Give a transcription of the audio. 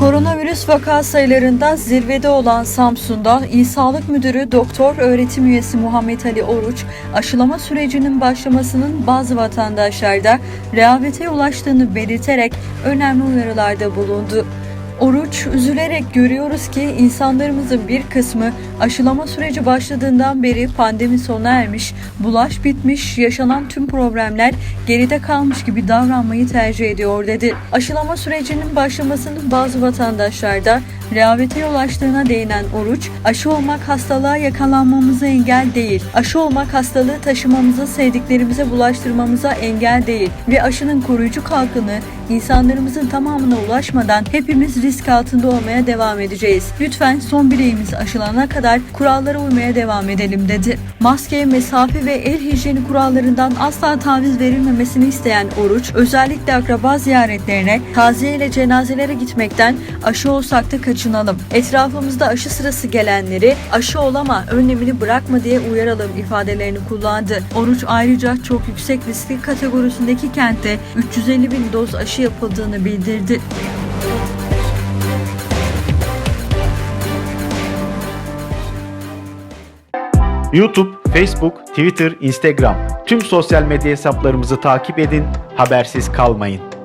Koronavirüs vaka sayılarında zirvede olan Samsun'da İl Sağlık Müdürü Doktor Öğretim Üyesi Muhammed Ali Oruç, aşılama sürecinin başlamasının bazı vatandaşlarda rehavete ulaştığını belirterek önemli uyarılarda bulundu. Oruç, üzülerek görüyoruz ki insanlarımızın bir kısmı aşılama süreci başladığından beri pandemi sona ermiş, bulaş bitmiş, yaşanan tüm problemler geride kalmış gibi davranmayı tercih ediyor dedi. Aşılama sürecinin başlamasının bazı vatandaşlarda rehavete yol açtığına değinen Oruç, aşı olmak hastalığa yakalanmamıza engel değil. Aşı olmak hastalığı taşımamıza, sevdiklerimize bulaştırmamıza engel değil. Ve aşının koruyucu kalkını insanlarımızın tamamına ulaşmadan hepimiz risk altında olmaya devam edeceğiz. Lütfen son bileğimiz aşılana kadar kurallara uymaya devam edelim dedi. Maske, mesafe ve el hijyeni kurallarından asla taviz verilmemesini isteyen Oruç, özellikle akraba ziyaretlerine, taziye ile cenazelere gitmekten aşı olsak da kaçınalım. Etrafımızda aşı sırası gelenleri aşı olama, önlemini bırakma diye uyaralım ifadelerini kullandı. Oruç ayrıca çok yüksek riskli kategorisindeki kentte 350 bin doz aşı yapıldığını bildirdi. YouTube, Facebook, Twitter, Instagram tüm sosyal medya hesaplarımızı takip edin, habersiz kalmayın.